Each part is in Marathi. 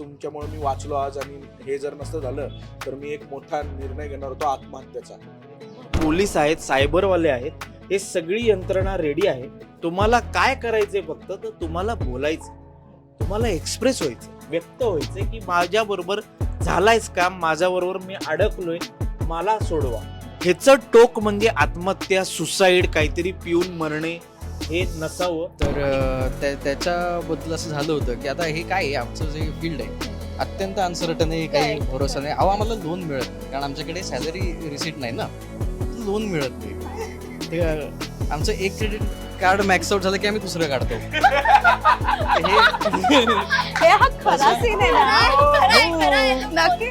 तुमच्यामुळे मी वाचलो आज आणि हे जर नसतं झालं तर मी एक मोठा निर्णय घेणार होतो आत्महत्येचा. पोलीस आहेत सायबरवाले आहेत हे सगळी यंत्रणा रेडी आहे. तुम्हाला काय करायचंय फक्त तर तुम्हाला बोलायचं तुम्हाला एक्सप्रेस व्हायचं व्यक्त व्हायचं की माझ्याबरोबर झालायच काम माझ्याबरोबर मी अडकलोय मला सोडवा. ह्याचं टोक म्हणजे आत्महत्या सुसाईड काहीतरी पिऊन मरणे हे नसावं. तर त्याच्याबद्दल असं झालं होतं की आता हे काय आहे? आमचं जे फील्ड आहे अत्यंत अनसर्टन आहे काही. भरोसा नाही. अहो आम्हाला लोन मिळत नाही. कारण आमच्याकडे सॅलरी रिसिट नाही ना. लोन मिळत नाही. आमचं एक क्रेडिट कार्ड मॅक्स आउट झालं की आम्ही दुसरं काढतो. हे हे हा खरा सीन आहे. ना. नक्की.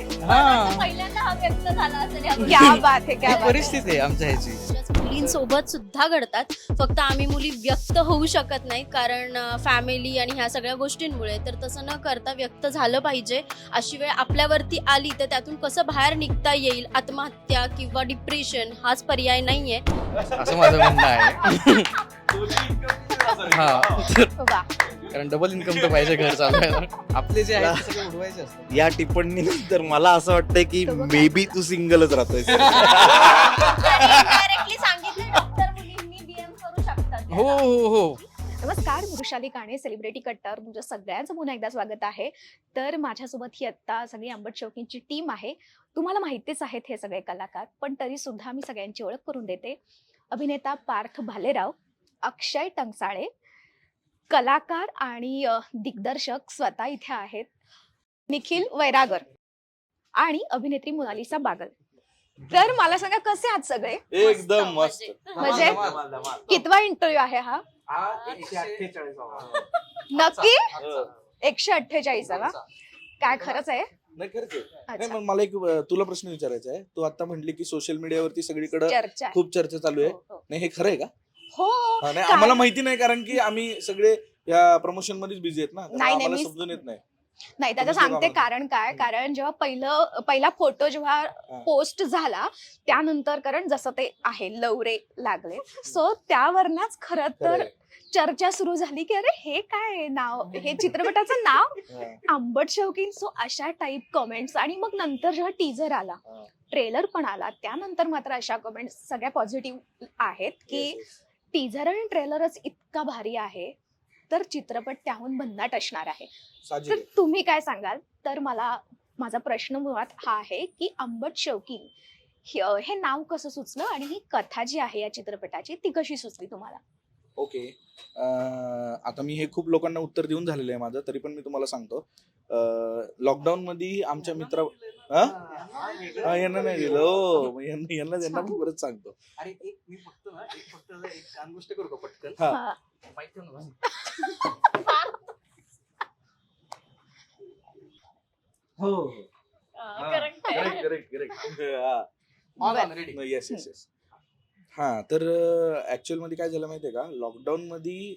पहिल्यांदा व्यक्त झाला असेल या क्या बात आहे क्या बात आहे. परिस्थिती आहे आमच्या ह्याची. मुलींसोबत सुद्धा घडतात. फक्त आम्ही मुली व्यक्त होऊ शकत नाही कारण फॅमिली आणि ह्या सगळ्या गोष्टींमुळे. तर तसं न करता व्यक्त झालं पाहिजे. अशी वेळ आपल्यावरती आली तर त्यातून कसं बाहेर निघता येईल? आत्महत्या किंवा डिप्रेशन हाच पर्याय नाहीये. असं माझं म्हणणं आहे. हा. वा. कारण डबल इन्कम तर पाहिजे घर चालवायला. आपले जे आहे ते सगळे उडवायचे असतात. या टिप्पणीनंतर मला असं वाटतंय की मे बी तू सिंगलच राहतोय हो हो हो. नमस्कार वृषाली काणे सेलिब्रिटी कट्टर तुमच्या सगळ्यांचं पुन्हा एकदा स्वागत आहे. तर माझ्यासोबत ही आत्ता सगळी आंबट चौकींची टीम आहे. तुम्हाला माहितीच आहेत हे सगळे कलाकार पण तरी सुद्धा मी सगळ्यांची ओळख करून देते. अभिनेता पार्थ भालेराव अक्षय टंगसाळे कलाकार आणि दिग्दर्शक स्वतः इथे आहेत. निखिल वैरागर आणि अभिनेत्री मोनालिसा बागल. तर मला सांगा कसे आहात सगळे? एकदम मस्त. म्हणजे कितवा इंटरव्ह्यू आहे हा? नक्की? एकशे अठ्ठेचाळीसावा काय खरंच आहे? नाही खरंच. नाही मग मला एक तुला प्रश्न विचारायचा आहे. तू आता म्हणली की सोशल मीडियावरती सगळीकडे चर्चा. खूप चर्चा चालू आहे. हो, हो. नाही हे खरं आहे का? हो. नाही? आम्हाला माहिती नाही कारण की आम्ही सगळे या प्रमोशन मध्येच बिझी आहेत ना. नाही, समजून येत नाही. नाही त्याचं सांगते सांगा कारण काय? कारण जेव्हा पहिलं पहिला फोटो जेव्हा पोस्ट झाला त्यानंतर कारण जसं ते आहे लवरे लागले. सो त्यावरनच खरं तर. चर्चा सुरू झाली की अरे हे काय नाव? हे चित्रपटाचं नाव? आंबट शौकीन. सो अशा टाईप कमेंट्स आणि मग नंतर जेव्हा टीजर आला. ट्रेलर पण आला त्यानंतर मात्र अशा कमेंट्स सगळ्या पॉझिटिव्ह आहेत की. टीजर आणि ट्रेलरच इतका भारी आहे. तर चित्रपट त्याहून भन्नाट असणार आहे. तर. तुम्ही काय सांगाल? तर मला माझा प्रश्न मुळात हा आहे की आंबट शौकीन हे नाव कसं सुचलं आणि ही कथा जी आहे या चित्रपटाची ती कशी सुचली तुम्हाला? ओके. आता मी हे खूप लोकांना उत्तर देऊन झालेलं आहे माझं तरी पण मी तुम्हाला सांगतो. लॉकडाऊन मध्ये आमच्या मित्रा यांना नाही दिलं. हो यांना यांना यांना मी परत सांगतो. अरे एक मी फक्त ना एक फक्त एक कान गोष्ट करू का पटकन? हा. हा. माहीत ठेव ना. हो correct correct correct on on ready yes yes yes हा तर ऍक्च्युअलमध्ये काय झालं माहितीये का? लॉकडाऊन मध्ये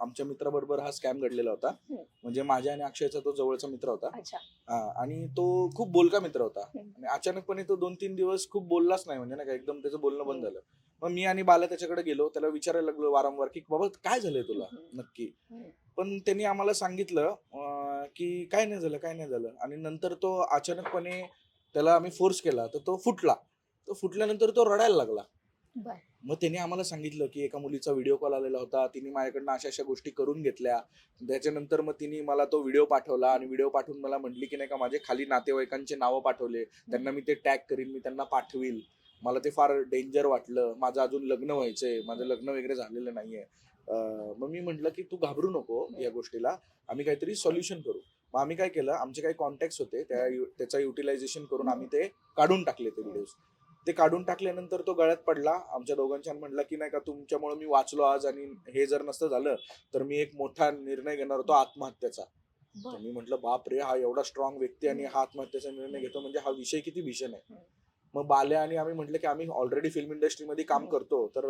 आमच्या मित्राबरोबर हा स्कॅम घडलेला होता. म्हणजे माझ्या आणि अक्षयचा तो जवळचा मित्र होता. अच्छा. हा आणि तो खूप बोलका मित्र होता. आणि अचानकपणे तो दोन तीन दिवस खूप बोललाच नाही. म्हणजे ना का एकदम त्याचं बोलणं बंद झालं. मग मी आणि बाला त्याच्याकडे गेलो त्याला विचारायला लागलो वारंवार की बाबा काय झालंय तुला. नक्की. पण त्यांनी आम्हाला सांगितलं की काय नाही झालं काय नाही झालं. आणि नंतर तो अचानकपणे त्याला आम्ही फोर्स केला तर तो फुटला. तो फुटल्यानंतर तो रडायला लागला. मग त्याने आम्हाला सांगितलं की एका मुलीचा व्हिडिओ कॉल आलेला होता. तिने माझ्याकडनं अशा अशा गोष्टी करून घेतल्या. त्याच्यानंतर मग तिने मला तो व्हिडिओ पाठवला आणि व्हिडिओ पाठवून मला म्हटली की नाही का माझे खाली नातेवाईकांचे नावं पाठवले. त्यांना मी ते टॅग करीन मी त्यांना पाठवील. मला ते फार डेंजर वाटलं. माझं अजून लग्न व्हायचंय. माझं लग्न वगैरे झालेलं नाहीये. मग मी म्हटलं की तू घाबरू नको या गोष्टीला. आम्ही काहीतरी सोल्युशन करू. मग आम्ही काय केलं? आमचे काही कॉन्टॅक्ट होते. त्या त्याचा युटिलायझेशन करून आम्ही ते काढून टाकले ते व्हिडिओज ते काढून टाकल्यानंतर तो गळ्यात पडला. आमच्या दोघांच्या म्हटलं की नाही का तुमच्यामुळे मी वाचलो आज आणि हे जर नसतं झालं तर मी एक मोठा निर्णय घेणार होतो आत्महत्येचा. मी म्हटलं बाप रे हा एवढा स्ट्रॉंग व्यक्ती आणि हा आत्महत्येचा निर्णय घेतो म्हणजे हा विषय किती भीषण आहे. मग बाल्या आणि आम्ही म्हटलं की आम्ही ऑलरेडी फिल्म इंडस्ट्रीमध्ये काम. करतो. तर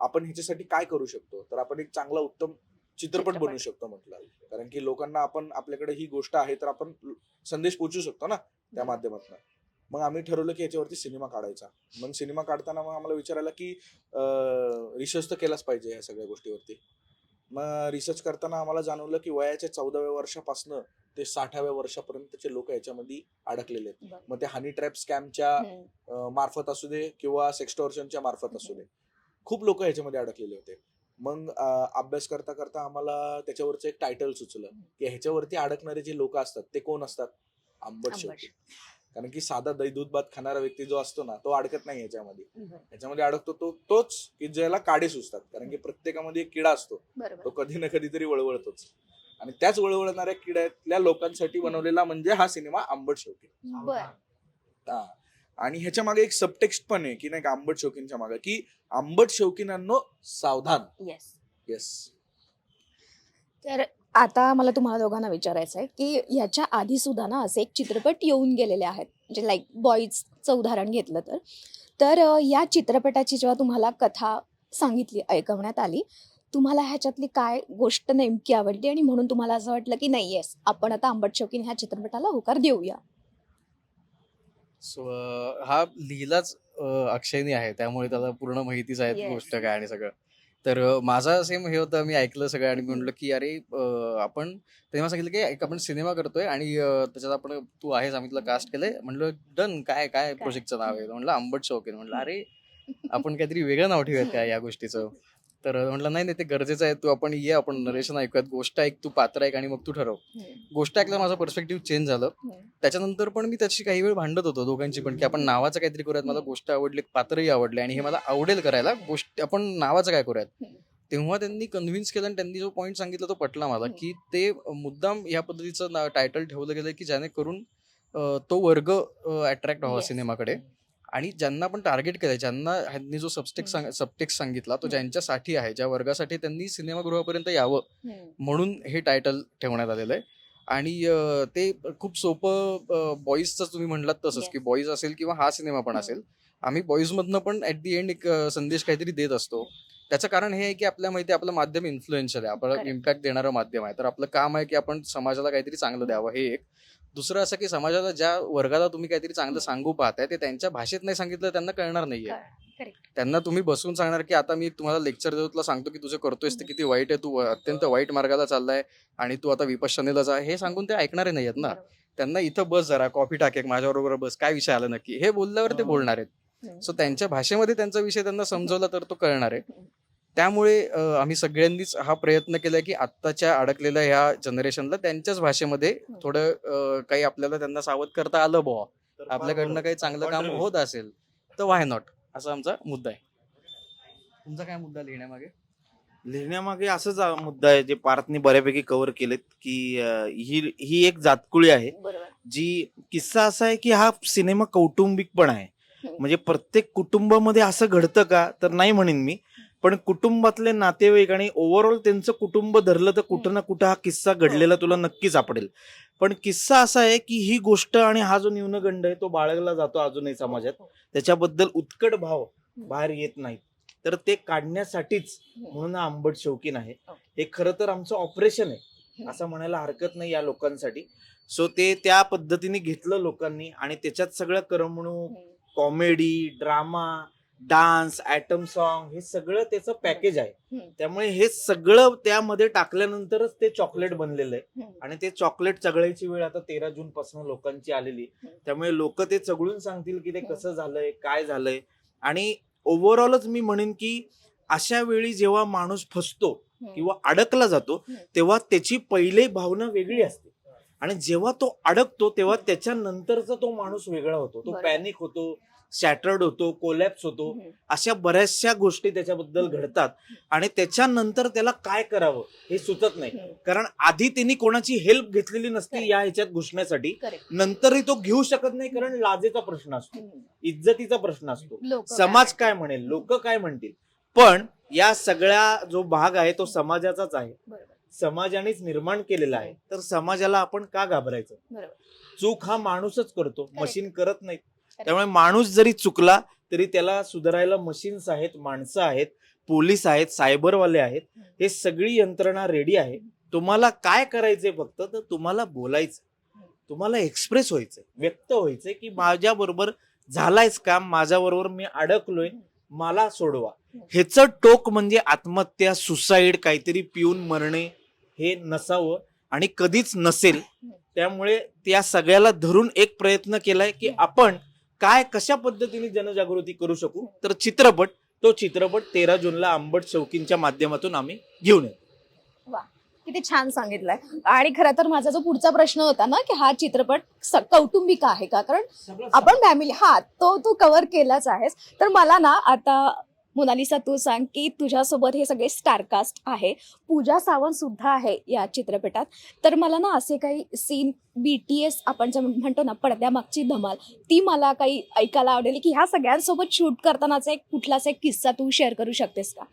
आपण ह्याच्यासाठी काय करू शकतो? तर आपण एक चांगला उत्तम चित्रपट चित्रपट. बनवू शकतो म्हटलं. कारण की लोकांना आपण आपल्याकडे ही गोष्ट आहे तर आपण संदेश पोहोचू शकतो ना त्या माध्यमातून. मग आम्ही ठरवलं की याच्यावरती सिनेमा काढायचा. मग सिनेमा काढताना मग आम्हाला विचारायला की रिसर्च तर केलाच पाहिजे या सगळ्या गोष्टीवरती. मग रिसर्च करताना आम्हाला जाणवलं की वयाच्या चौदाव्या वर्षापासनं ते साठाव्या वर्षापर्यंतचे लोक याच्यामध्ये अडकलेले आहेत. मग ते हनी ट्रॅप स्कॅमच्या मार्फत असू दे किंवा सेक्स्टॉर्शनच्या मार्फत असू दे. खूप लोक ह्याच्यामध्ये अडकलेले होते. मग अभ्यास करता करता आम्हाला त्याच्यावरचं एक टायटल सुचलं की ह्याच्यावरती अडकणारे जे लोक असतात ते कोण असतात? आंबट आंबट. शेवटी कारण की साधा दही दूध भात खाणारा व्यक्ती जो असतो ना तो अडकत नाही याच्यामध्ये. याच्यामध्ये अडकतो तो तोच की ज्याला काडे सुचतात कारण की प्रत्येकामध्ये एक किडा असतो. तो कधी ना कधीतरी वळवळतोच. आणि त्याच वळवळणाऱ्या किड्यातल्या लोकांसाठी बनवलेला म्हणजे हा सिनेमा आंबट शौकी बर. हा. आणि ह्याच्या मागे एक सबटेक्स्ट पण आहे की नाही का आंबट शौकींच्या मागे की आंबट शौकीनांनो सावधान. येस येस तर आता मला तुम्हाला दोघांना विचारायचं आहे की ह्याच्या आधी सुद्धा ना असे एक चित्रपट येऊन गेलेले आहेत. म्हणजे लाईक बॉईजचं उदाहरण घेतलं तर. तर या चित्रपटाची जेव्हा तुम्हाला कथा सांगितली ऐकवण्यात आली तुम्हाला ह्याच्यातली काय गोष्ट नेमकी आवडली आणि म्हणून तुम्हाला असं वाटलं की नाही येस आपण आता आंबट शौकीन ह्या चित्रपटाला होकार देऊया? सो हा लिहिलाच अक्षयनी आहे. त्यामुळे त्याला पूर्ण माहितीच आहे. गोष्ट काय आणि सगळं. तर माझा सेम हे होतं मी ऐकलं सगळं आणि मी म्हणलं की अरे आपण तेव्हा सांगितलं की एक आपण सिनेमा करतोय आणि त्याच्यात आपण तू आहेस आम्ही तुला कास्ट केलंय. म्हणलं डन काय काय प्रोजेक्टचं नाव आहे? म्हणलं आंबट शौकीन म्हणलं अरे आपण काहीतरी वेगळं नाव ठेवूयात काय या गोष्टीचं? तर म्हटलं नाही नाही ते गरजेचं आहे. तू आपण ये आपण नरेशन ऐकूयात. गोष्ट ऐक तू पात्र ऐक आणि मग तू ठरव. गोष्ट ऐकल्यावर माझं पर्स्पेक्टिव्ह चेंज झालं. हम्म. त्याच्यानंतर पण मी त्याची काही वेळ भांडत होतो दोघांची पण की आपण नावाचं काहीतरी करूयात. मला गोष्ट आवडली पात्रही आवडले आणि हे मला आवडेल करायला. गोष्ट आपण नावाचं काय करूयात? हम्म. तेव्हा त्यांनी कन्व्हिन्स केलं आणि त्यांनी जो पॉईंट सांगितला तो पटला मला की ते मुद्दाम या पद्धतीचं टायटल ठेवलं गेलं की जेणेकरून अं, तो वर्ग अट्रॅक्ट व्हावा. सिनेमाकडे. आणि ज्यांना आपण टार्गेट केलंय ज्यांना ह्यांनी जो सबस्टेक सबटेक्स सांगितला तो. ज्यांच्यासाठी आहे ज्या वर्गासाठी त्यांनी सिनेमागृहापर्यंत यावं. म्हणून हे टायटल ठेवण्यात आलेलं आहे आणि ते खूप सोपं बॉईजचं तुम्ही म्हणलात तसंच. की बॉईज असेल किंवा हा सिनेमा पण. असेल आम्ही बॉईज मधनं पण ऍट दी एंड एक संदेश काहीतरी देत असतो त्याचं कारण हे आहे की आपल्या माहिती आपलं माध्यम इन्फ्लुएन्शियल आहे Correct. इम्पॅक्ट देणारं माध्यम आहे तर आपलं काम आहे की आपण समाजाला काहीतरी चांगलं द्यावं हे एक दुसरं असं की समाजाला ज्या वर्गाला तुम्ही काहीतरी चांगलं. सांगू पाहताय ते त्यांच्या भाषेत नाही सांगितलं त्यांना कळणार नाहीये. त्यांना तुम्ही बसून सांगणार की आता मी तुम्हाला लेक्चर देतो तुला सांगतो की तुझं करतोयस ते किती वाईट आहे तू अत्यंत वाईट मार्गाला चाललाय आणि तू आता विपश्यनेला जा हे सांगून ते ऐकणारे नाहीयेत ना. त्यांना इथं बस जरा कॉफी टाके माझ्याबरोबर बस काय विषय आला नक्की हे बोलल्यावर ते हो. बोलणार आहेत. सो त्यांच्या भाषेमध्ये त्यांचा विषय त्यांना समजवला तर तो कळणार आहे. त्यामुळे आम्ही सगळ्यांनीच हा प्रयत्न केलाय की आत्ताच्या अडकलेल्या ह्या जनरेशनला त्यांच्याच भाषेमध्ये थोडं अं, काही आपल्याला त्यांना सावध करता आलं बुवा. आपल्याकडनं काही चांगलं काम होत असेल तर वाय नॉट असा आमचा मुद्दा आहे. तुमचा काय मुद्दा लिहिण्यामागे? लिहिण्यामागे असंच मुद्दा आहे जे पार्थने बऱ्यापैकी कव्हर केलेत की अं, ही ही एक जातकुळी आहे. बरोबर. जी किस्सा असा आहे की हा सिनेमा कौटुंबिक पण आहे. म्हणजे प्रत्येक कुटुंबामध्ये असं घडतं का तर नाही म्हणेन मी. पण कुटुंबातले नातेवाईक आणि ओव्हरऑल त्यांचं कुटुंब धरलं तर कुठं ना कुठं हा किस्सा घडलेला तुला नक्की सापडेल. पण किस्सा असा आहे की ही गोष्ट आणि हा जो न्यूनगंड आहे तो बाळगला जातो अजूनही समाजात. त्याच्याबद्दल उत्कट भाव बाहेर येत नाहीत. तर ते काढण्यासाठीच म्हणून हा आंबट शौकीन आहे. हे. खरं तर आमचं ऑपरेशन आहे. असं म्हणायला हरकत नाही या लोकांसाठी. सो ते त्या पद्धतीने घेतलं लोकांनी आणि त्याच्यात सगळं करमणूक comedy drama dance item song हे सगळं त्याचं पॅकेज आहे. त्यामुळे हे सगळं त्यामध्ये टाकल्यानंतरच ते चॉकलेट बनलेलं आहे. आणि ते चॉकलेट चघळायची वेळ आता तेरा जून पासून लोकांची आलेली. त्यामुळे लोक ते चघळून सांगतील की ते. कसं झालंय काय झालंय आणि ओव्हरऑलच मी म्हणेन की अशा वेळी जेव्हा माणूस फसतो. किंवा अडकला जातो. तेव्हा त्याची पहिली भावना वेगळी असते आणि जेव्हा तो अडकतो तेव्हा त्याच्यानंतरचा तो माणूस वेगळा होतो तो. पॅनिक होतो सॅटर्ड होतो कोलॅप्स होतो. अशा बऱ्याचशा गोष्टी त्याच्याबद्दल घडतात. आणि त्याच्यानंतर त्याला काय करावं हे सुचत नाही. कारण आधी त्यांनी कोणाची हेल्प घेतलेली नसते या ह्याच्यात घुसण्यासाठी. नंतरही तो घेऊ शकत नाही कारण लाजेचा प्रश्न असतो. इज्जतीचा प्रश्न असतो. समाज काय म्हणेल? लोक काय म्हणतील? पण या सगळ्या जो भाग आहे तो समाजाचाच आहे. समाजानेच निर्माण केलेला आहे. तर समाजाला आपण का घाबरायचं? चूक हा माणूसच करतो. मशीन करत नाही त्यामुळे माणूस जरी चुकला तरी त्याला सुधारायला मशीन्स आहेत माणसं आहेत पोलीस आहेत सायबरवाले आहेत हे सगळी यंत्रणा रेडी आहे. तुम्हाला काय करायचंय फक्त तर तुम्हाला बोलायचं तुम्हाला एक्सप्रेस व्हायचंय. व्यक्त व्हायचंय की माझ्या बरोबर झालायच काम माझ्या बरोबर मी अडकलोय मला सोडवा. ह्याचं टोक म्हणजे आत्महत्या सुसाईड काहीतरी पिऊन मरणे हे नसावं आणि कधीच नसेल. त्यामुळे त्या सगळ्याला धरून एक प्रयत्न केलाय की आपण काय कशा पद्धतीने जनजागृती करू शकू? तर चित्रपट तो चित्रपट तेरा जूनला अंबट चौकींच्या माध्यमातून आम्ही घेऊन येतो किती छान सांगितलंय. आणि खरं तर माझा जो पुढचा प्रश्न होता ना की हा चित्रपट कौटुंबिक आहे का? कारण आपण फॅमिली हा तो तू कव्हर केलाच आहेस. तर मला ना आता मोनालिसा तू सांग की तुझ्यासोबत हे सगळे स्टारकास्ट आहे. पूजा सावंत सुद्धा आहे या चित्रपटात. तर मला ना असे काही सीन बी टी एस आपण जे म्हणतो ना पडद्यामागची धमाल ती मला काही ऐकायला आवडेल की ह्या सगळ्यांसोबत शूट करतानाचा एक कुठलाच एक किस्सा तू शेअर करू शकतेस का?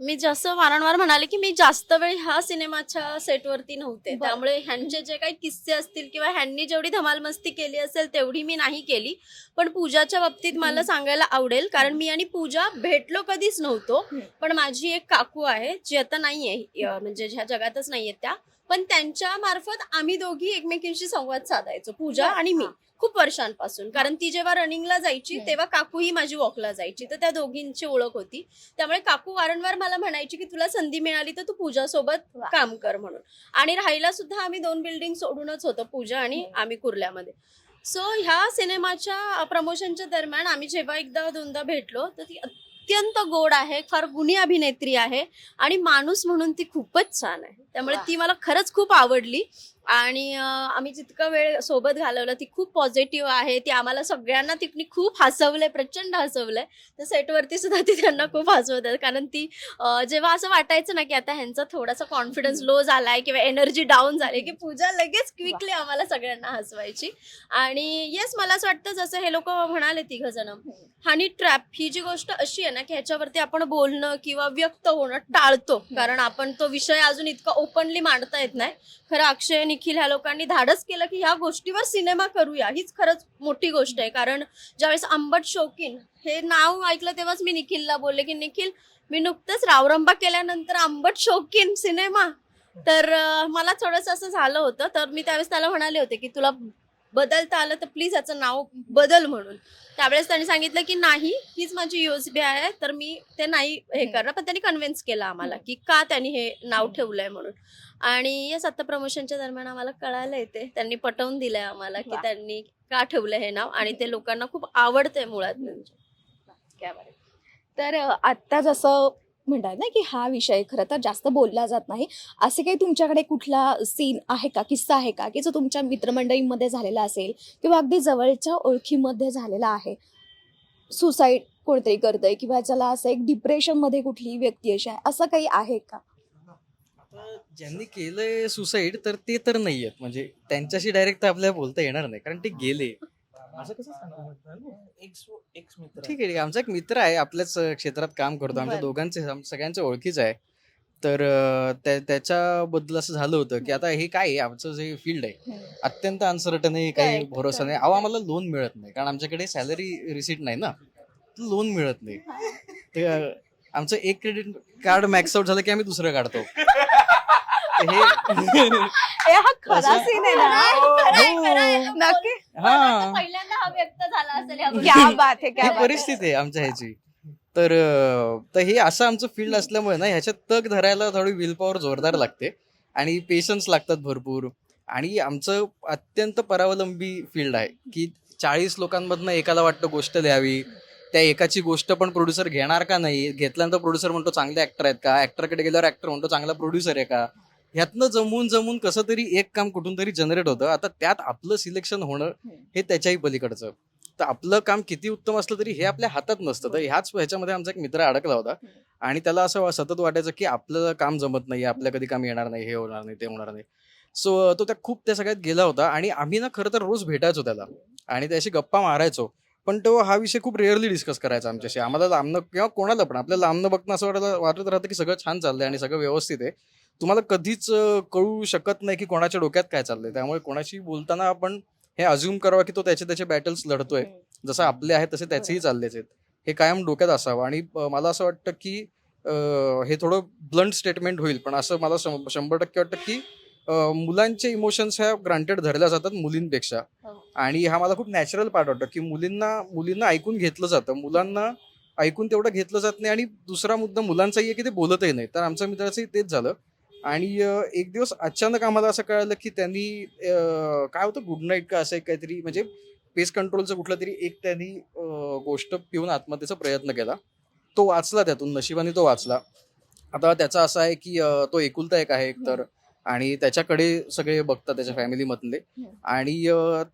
मी जसं वारंवार म्हणाले की मी जास्त वेळ ह्या सिनेमाच्या सेटवरती नव्हते. बरं. त्यामुळे ह्यांचे जे काही किस्से असतील किंवा ह्यांनी जेवढी धमाल मस्ती केली असेल तेवढी मी नाही केली. पण पूजाच्या बाबतीत मला सांगायला आवडेल कारण मी आणि पूजा भेटलो कधीच नव्हतो. हम्म. पण माझी एक काकू आहे जी आता नाहीये अं, म्हणजे ज्या जगातच नाहीये त्या. पण त्यांच्या मार्फत आम्ही दोघी एकमेकींशी संवाद साधायचो पूजा आणि मी. खूप वर्षांपासून. कारण ती जेव्हा रनिंगला जायची. तेव्हा काकूही माझी वॉकला जायची. तर त्या दोघींची ओळख होती. त्यामुळे काकू वारंवार मला म्हणायची की तुला संधी मिळाली तर तू पूजासोबत वा. काम कर म्हणून. आणि राहायला सुद्धा आम्ही दोन बिल्डिंग सोडूनच होतो पूजा आणि आम्ही कुर्ल्यामध्ये. सो ह्या सिनेमाच्या प्रमोशनच्या दरम्यान आम्ही जेव्हा एकदा दोनदा भेटलो तर ती अत्यंत गोड आहे फार गुणी अभिनेत्री आहे आणि माणूस म्हणून ती खूपच छान आहे. त्यामुळे. ती मला खरंच खूप आवडली. आणि आम्ही जितका वेळ सोबत घालवला ती खूप पॉझिटिव्ह आहे. ती आम्हाला सगळ्यांना तिने खूप हसवलंय प्रचंड हसवलंय. तर सेटवरती सुद्धा ती त्यांना खूप हसवतात कारण ती जेव्हा असं वाटायचं ना की आता ह्यांचा थोडासा कॉन्फिडन्स लो झालाय किंवा एनर्जी डाऊन झाली की पूजा लगेच क्विकली आम्हाला सगळ्यांना हसवायची. आणि येस मला असं वाटतं जसं हे लोक म्हणाले तिघ जण आणि ट्रॅप ही जी गोष्ट अशी आहे ना की ह्याच्यावरती आपण बोलणं किंवा व्यक्त होणं टाळतो. कारण आपण तो विषय अजून इतका ओपनली मांडता येत नाही. खरं अक्षय देखील ह्या लोकांनी धाडस केलं की ह्या गोष्टीवर सिनेमा करूया. हीच खरंच मोठी गोष्ट आहे. कारण ज्यावेळेस आंबट शौकीन हे नाव ऐकलं तेव्हाच मी निखिलला बोलले की निखिल मी नुकतंच रावरंबा केल्यानंतर आंबट शौकीन सिनेमा. तर मला थोडंसं असं झालं होतं. तर मी त्यावेळेस त्याला म्हणाले होते की तुला बदलता आलं तर प्लीज याचं नाव बदल म्हणून. त्यावेळेस त्यांनी सांगितलं की नाही हीच माझी युएसबी आहे तर मी ते नाही हे करणार. पण त्यांनी कन्व्हिन्स केलं आम्हाला की का त्यांनी हे नाव ठेवलंय म्हणून. आणि येस आता प्रमोशनच्या दरम्यान आम्हाला कळालंय ते. त्यांनी पटवून दिलंय आम्हाला की. त्यांनी का ठेवलं हे नाव आणि ते लोकांना खूप आवडतंय मुळात. म्हणजे. तर आत्ता जसं म्हणतात ना की हा विषय खरं तर जास्त बोलला जात नाही. असे काही तुमच्याकडे कुठला सीन आहे का किस्सा आहे का की जो तुमच्या मित्रमंडळीमध्ये झालेला असेल किंवा अगदी जवळच्या ओळखीमध्ये झालेला आहे? सुसाईड कोणतरी करतंय किंवा ज्याला असं एक डिप्रेशनमध्ये कुठली व्यक्ती अशी आहे असं काही आहे का? ज्यांनी केलंय सुसाईड तर ते तर नाही आहेत म्हणजे त्यांच्याशी डायरेक्ट आपल्याला बोलता येणार नाही कारण ते गेले. असं कसं सांगणार एक्स एक्स मित्र. ठीक आहे ठीक आहे. आमचा एक मित्र आहे आपल्याच क्षेत्रात काम करतो. आमच्या. दोघांचे सगळ्यांच्या ओळखीच आहे. तर त्याच्याबद्दल असं झालं होतं की आता हे काय आहे? आमचं जे फील्ड आहे अत्यंत अनसर्टन आहे काही भरोसा नाही. अहो आम्हाला लोन मिळत नाही. कारण आमच्याकडे सॅलरी रिसिट नाही ना. लोन मिळत नाही. ते आमचं एक क्रेडिट कार्ड मॅक्स आउट झालं की आम्ही दुसरं काढतो. हे ए, हा खरा असं- सीन आहे ना हो. नक्की? हा. पहिल्यांदा हा व्यक्त झाला असेल क्या बात आहे क्या ही बात आहे. परिस्थिती आहे आमच्या ह्याची. तर अं, तर हे असं आमचं फील्ड असल्यामुळे ना ह्याच्यात तग धरायला थोडी विल पॉवर जोरदार लागते. आणि पेशन्स लागतात भरपूर. आणि आमचं अत्यंत परावलंबी फील्ड आहे की चाळीस लोकांमधनं एकाला वाटतं गोष्ट द्यावी. त्या एकाची गोष्ट पण प्रोड्युसर घेणार का नाही? घेतल्यानंतर प्रोड्युसर म्हणतो चांगले ऍक्टर आहेत का? ऍक्टरकडे गेल्यावर ऍक्टर म्हणतो चांगला प्रोड्युसर आहे का? ह्यातनं जमून जमून कसं तरी एक काम कुठून तरी जनरेट होतं. आता त्यात आपलं सिलेक्शन होणं हे. त्याच्याही पलीकडचं. तर आपलं काम किती उत्तम असलं तरी हे आपल्या हातात नसतं. तर ह्याच ह्याच्यामध्ये आमचा एक मित्र अडकला होता. आणि त्याला असं सतत वाटायचं की आपलं काम जमत नाही आपल्या कधी काम येणार नाही हे होणार नाही ते होणार नाही. सो तो त्या खूप त्या सगळ्यात गेला होता आणि आम्ही ना खरं तर रोज भेटायचो त्याला. आणि त्याशी गप्पा मारायचो. पण तो हा विषय खूप रेअरली डिस्कस करायचा आमच्याशी. आम्हाला लांबनं किंवा कोणाला पण आपल्याला लांबनं बघणं असं वाटायला वाटत राहतं की सगळं छान चाललंय आणि सगळं व्यवस्थित आहे. तुम्हाला कधीच कळू शकत नाही की कोणाच्या डोक्यात काय चाललंय. त्यामुळे कोणाशी बोलताना आपण हे अज्युम करावं की तो त्याचे त्याचे बॅटल्स लढतोय. जसं आपले आहेत तसे त्याचेही चाललेच आहेत. हे कायम डोक्यात असावं. आणि मला असं वाटतं की हे थोडं ब्लंट स्टेटमेंट होईल. पण असं मला शंभर टक्के वाटतं की मुलांचे इमोशन्स ह्या ग्रांटेड धरल्या जातात मुलींपेक्षा. हो. आणि हा मला खूप नॅचरल पार्ट वाटतो की मुलींना मुलींना ऐकून घेतलं जातं. मुलांना ऐकून तेवढं घेतलं जात नाही. आणि दुसरा मुद्दा मुलांचाही आहे की ते बोलतही नाही तर आमच्या मित्राचंही तेच झालं. आणि एक दिवस अचानक आम्हाला असं कळलं की त्यांनी काय होतं गुड नाईट का असं काहीतरी म्हणजे पेस कंट्रोलचं कुठलं तरी एक त्यांनी गोष्ट पिऊन आत्महत्येचा प्रयत्न केला. तो वाचला त्यातून नशिबाने तो वाचला. आता त्याचा असा आहे की तो एकुलता एक आहे एकतर आणि त्याच्याकडे सगळे बघतात त्याच्या फॅमिलीमधले. आणि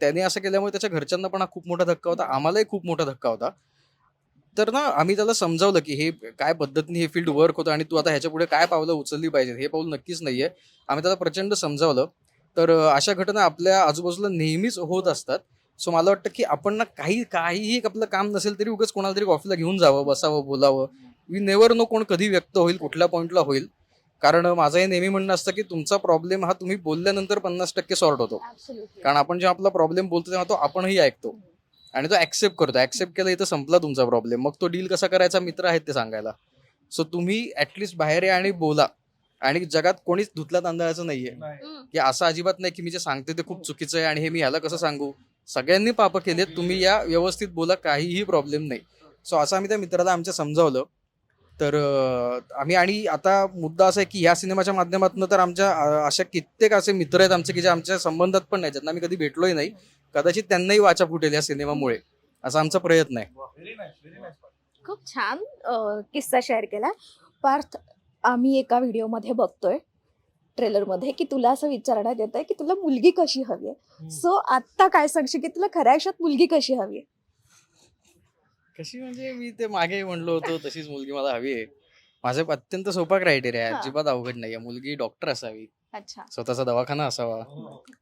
त्याने असं केल्यामुळे त्याच्या घरच्यांना पण खूप मोठा धक्का होता. आम्हालाही खूप मोठा धक्का होता. तर ना आम्ही त्याला समजावलं की हे काय पद्धतीने हे फील्ड वर्क होतं आणि तू आता ह्याच्या पुढे काय पावलं उचलली पाहिजे हे पाऊल नक्कीच नाहीये. आम्ही त्याला प्रचंड समजावलं. तर अशा घटना आपल्या आजूबाजूला नेहमीच होत असतात. सो मला वाटतं की आपण ना काही काहीही आपलं काम नसेल तरी उगाच कोणाला तरी कॉफीला घेऊन जावं बसावं बोलावं. वी नेवर नो कोण कधी व्यक्त होईल कुठल्या पॉईंटला होईल. कारण माझं हे नेहमी म्हणणं असतं की तुमचा प्रॉब्लेम हा तुम्ही बोलल्यानंतर पन्नास टक्के सॉर्ट होतो. कारण आपण जेव्हा आपला प्रॉब्लेम बोलतो तेव्हा तो आपणही ऐकतो. आणि तो ऍक्सेप्ट करतो. ऍक्सेप्ट केला इथं संपला तुमचा प्रॉब्लेम मग तो डील कसा करायचा? मित्र आहेत ते सांगायला. सो तुम्ही ऍटलिस्ट बाहेर या आणि बोला. आणि जगात कोणीच धुतल्या तांदळाचं नाहीये. की असं अजिबात नाही की मी जे सांगते ते खूप चुकीचं आहे आणि हे मी ह्याला कसं सांगू? सगळ्यांनी पाप केलेत. तुम्ही या व्यवस्थित बोला. काहीही प्रॉब्लेम नाही. सो असं आम्ही त्या मित्राला आमच्या समजावलं. तर आम्ही आणि आता मुद्दा असा आहे की ह्या सिनेमाच्या माध्यमातून तर आमच्या अशा कित्येक असे मित्र आहेत आमचे की जे आमच्या संबंधात पण नाही ज्यांना आम्ही कधी भेटलोही नाही. कदाचित त्यांनाही वाचा फुटेल या सिनेमामुळे. असा आमचा प्रयत्न आहे. खूप छान किस्सा शेअर केला. पार्थ आम्ही एका व्हिडिओमध्ये बघतोय ट्रेलरमध्ये की तुला असं विचारण्यात येत आहे की तुला मुलगी कशी हवी आहे? सो आत्ता काय सांगशील की तुला खऱ्या आयुष्यात मुलगी कशी हवी आहे? कशी म्हणजे मी ते मागे म्हणलो होतो तशीच मुलगी मला हवी आहे. माझा अत्यंत सोपा क्रायटेरिया आहे. हा. अजिबात अवघड नाही मुलगी डॉक्टर असावी. अच्छा. स्वतःचा दवाखाना असावा.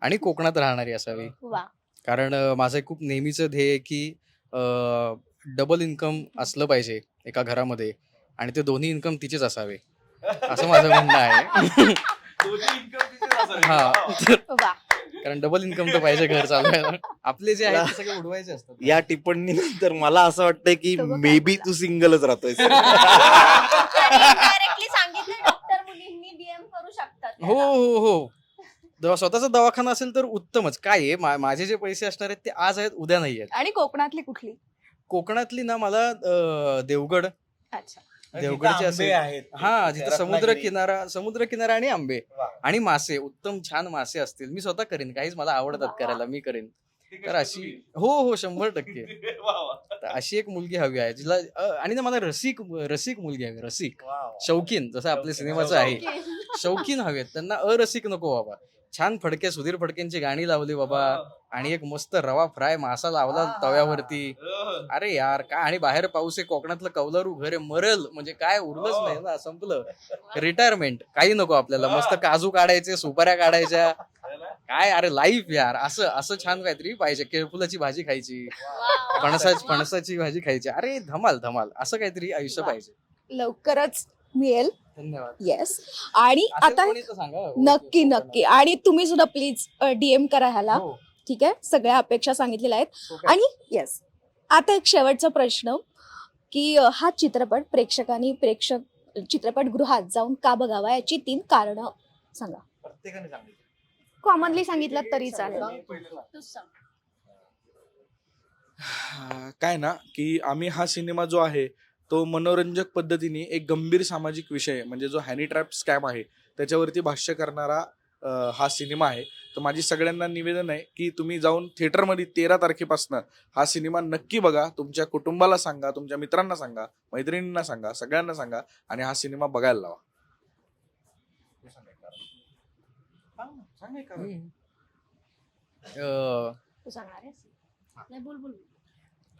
आणि कोकणात राहणारी असावी. वा. कारण अं, माझं एक खूप नेहमीचं ध्येय आहे की डबल इन्कम असलं पाहिजे एका घरामध्ये आणि ते दोन्ही इन्कम तिचेच असावे. असं माझं म्हणणं आहे. हा. वा. कारण डबल इन्कम तर पाहिजे घर चालवायला आपले जे आहेत ते सगळे उडवायचे असतात. या टिप्पणीनंतर मला असं वाटतंय की मे बी. तू सिंगलच राहतोय डायरेक्टली सांगितलं डॉक्टर मुलींनी डीएम करू शकतात. हो. हो हो. दवा- स्वतःचा दवाखाना असेल तर उत्तमच. काय आहे मा- माझे जे पैसे असणार आहेत ते आज आहेत उद्या नाही आहेत. आणि कोकणातली कुठली? कोकणातली ना मला अं, देवगड. अच्छा. देवगडचे असे आहेत हा जिथं समुद्र. किनारा समुद्र किनारा आणि आंबे. आणि मासे उत्तम छान मासे असतील. मी स्वतः करीन काहीच मला आवडतात. करायला मी करीन. तर अशी हो हो शंभर टक्के. तर अशी एक मुलगी हवी आहे जिला आणि ना मला रसिक रसिक मुलगी हवी रसिक. शौकीन जसं आपल्या सिनेमाचं आहे. शौकीन हवेत त्यांना अरसिक नको बाबा. छान फडके सुधीर फडकेंची गाणी लावली बाबा. आणि एक मस्त रवा फ्राय मासा लावला तव्यावरती. अरे यार काय आणि बाहेर पाऊस आहे कोकणातलं कौलारू घर मरल. म्हणजे काय उरलंच नाही ना संपलं. रिटायरमेंट काही नको आपल्याला. मस्त काजू काढायचे सुपाऱ्या काढायच्या. काय अरे लाईफ यार. असं असं छान काहीतरी पाहिजे. केळफुलाची भाजी खायची. Wow. फणसाची फणसाची भाजी खायची. अरे धमाल धमाल. असं काहीतरी आयुष्य. पाहिजे. लवकरच मिळेल. धन्यवाद. येस आणि आता नक्की नक्की. आणि तुम्ही सुद्धा प्लीज डीएम करा ह्याला. हो, ठीक आहे? सगळ्या अपेक्षा सांगितलेल्या आहेत? आणि येस आता एक शेवटचा प्रश्न की हा चित्रपट प्रेक्षकांनी प्रेक्षक चित्रपटगृहात जाऊन का बघावा याची तीन कारणं सांगा. प्रत्येकाने सांगितलं. कॉमनली सांगितलं तरी चालेल. काय ना की आम्ही हा सिनेमा जो आहे तो मनोरंजक पद्धतीने एक गंभीर सामाजिक विषय म्हणजे जो हॅनी ट्रॅप स्कॅम आहे त्याच्यावरती भाष्य करणारा हा सिनेमा आहे. तर माझी सगळ्यांना निवेदन आहे की तुम्ही जाऊन थिएटरमध्ये तेरा तारखेपासून हा सिनेमा नक्की बघा. तुमच्या कुटुंबाला सांगा तुमच्या मित्रांना सांगा मैत्रिणींना सांगा सगळ्यांना सांगा आणि हा सिनेमा बघायला लावा. हम्म. अं,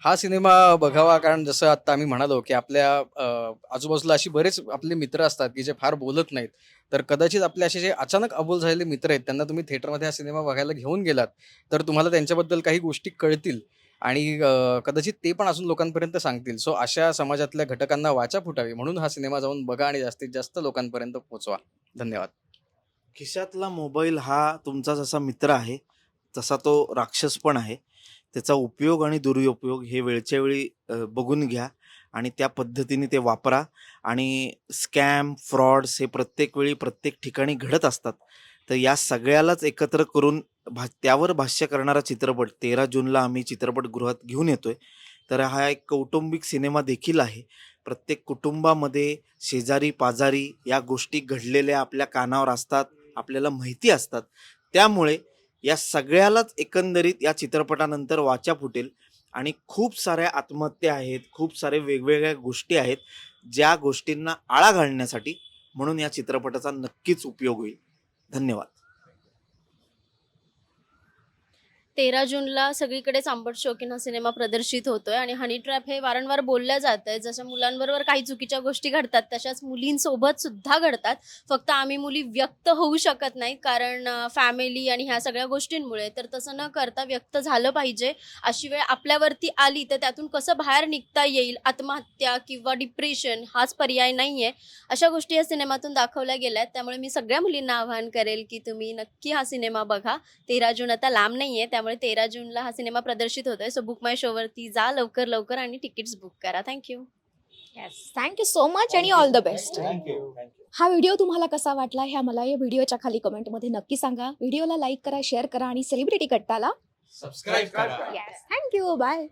हा सिनेमा बघावा कारण जसं आता आम्ही म्हणालो की आपल्या आजूबाजूला अशी बरेच आपले मित्र असतात की जे फार बोलत नाहीत. तर कदाचित आपले असे जे अचानक अबोल झालेले मित्र आहेत त्यांना तुम्ही थिएटरमध्ये हा सिनेमा बघायला घेऊन गेलात तर तुम्हाला त्यांच्याबद्दल काही गोष्टी कळतील. आणि कदाचित ते पण अजून लोकांपर्यंत सांगतील. सो अशा समाजातल्या घटकांना वाचा फुटावी म्हणून हा सिनेमा जाऊन बघा आणि जास्तीत जास्त लोकांपर्यंत पोहोचवा. धन्यवाद. खिशातला मोबाईल हा तुमचा जसा मित्र आहे तसा तो राक्षस पण आहे. त्याचा उपयोग आणि दुरुपयोग हे वेळच्या वेळी बघून घ्या आणि त्या पद्धतीने ते वापरा आणि स्कॅम फ्रॉड्स हे प्रत्येक वेळी प्रत्येक ठिकाणी घडत असतात. तर या सगळ्यालाच एकत्र करून भा त्यावर भाष्य करणारा चित्रपट तेरा जूनला आम्ही चित्रपटगृहात घेऊन येतोय. तर हा एक कौटुंबिक सिनेमा देखील आहे. प्रत्येक कुटुंबामध्ये शेजारी पाजारी या गोष्टी घडलेल्या आपल्या कानावर असतात आपल्याला माहिती असतात. त्यामुळे या सगळ्यालाच एकंदरीत या चित्रपटानंतर वाचा फुटेल. आणि खूप साऱ्या आत्महत्या आहेत खूप सारे वेगवेगळ्या गोष्टी आहेत ज्या गोष्टींना आळा घालण्यासाठी म्हणून या चित्रपटाचा नक्कीच उपयोग होईल. धन्यवाद. तेरा जूनला सगळीकडेच आंबट शौकीन हा सिनेमा प्रदर्शित होतोय आणि हनी ट्रॅप हे वारंवार बोलल्या जात आहे जशा मुलांबरोबर काही चुकीच्या गोष्टी घडतात तशाच मुलींसोबत सुद्धा घडतात. फक्त आम्ही मुली व्यक्त होऊ शकत नाही कारण फॅमिली आणि ह्या सगळ्या गोष्टींमुळे. तर तसं न करता व्यक्त झालं पाहिजे. अशी वेळ आपल्यावरती आली तर त्यातून कसं बाहेर निघता येईल? आत्महत्या किंवा डिप्रेशन हाच पर्याय नाही आहे अशा गोष्टी या सिनेमातून दाखवल्या गेल्या आहेत त्यामुळे मी सगळ्या मुलींना आवाहन करेल की तुम्ही नक्की हा सिनेमा बघा. तेरा जून आता लांब नाही आहे त्यामुळे तेरा जूनला हा सिनेमा प्रदर्शित होतोय. सो बुक माय शोवरती जा लवकर लवकर आणि तिकीट्स बुक करा. Thank you yes thank you so much आणि ऑल द बेस्ट हा व्हिडिओ तुम्हाला कसा वाटला हे आम्हाला या व्हिडिओच्या खाली कमेंटमध्ये नक्की सांगा. व्हिडिओला लाईक करा शेअर करा आणि celebrity कट्टाला subscribe yes thank you bye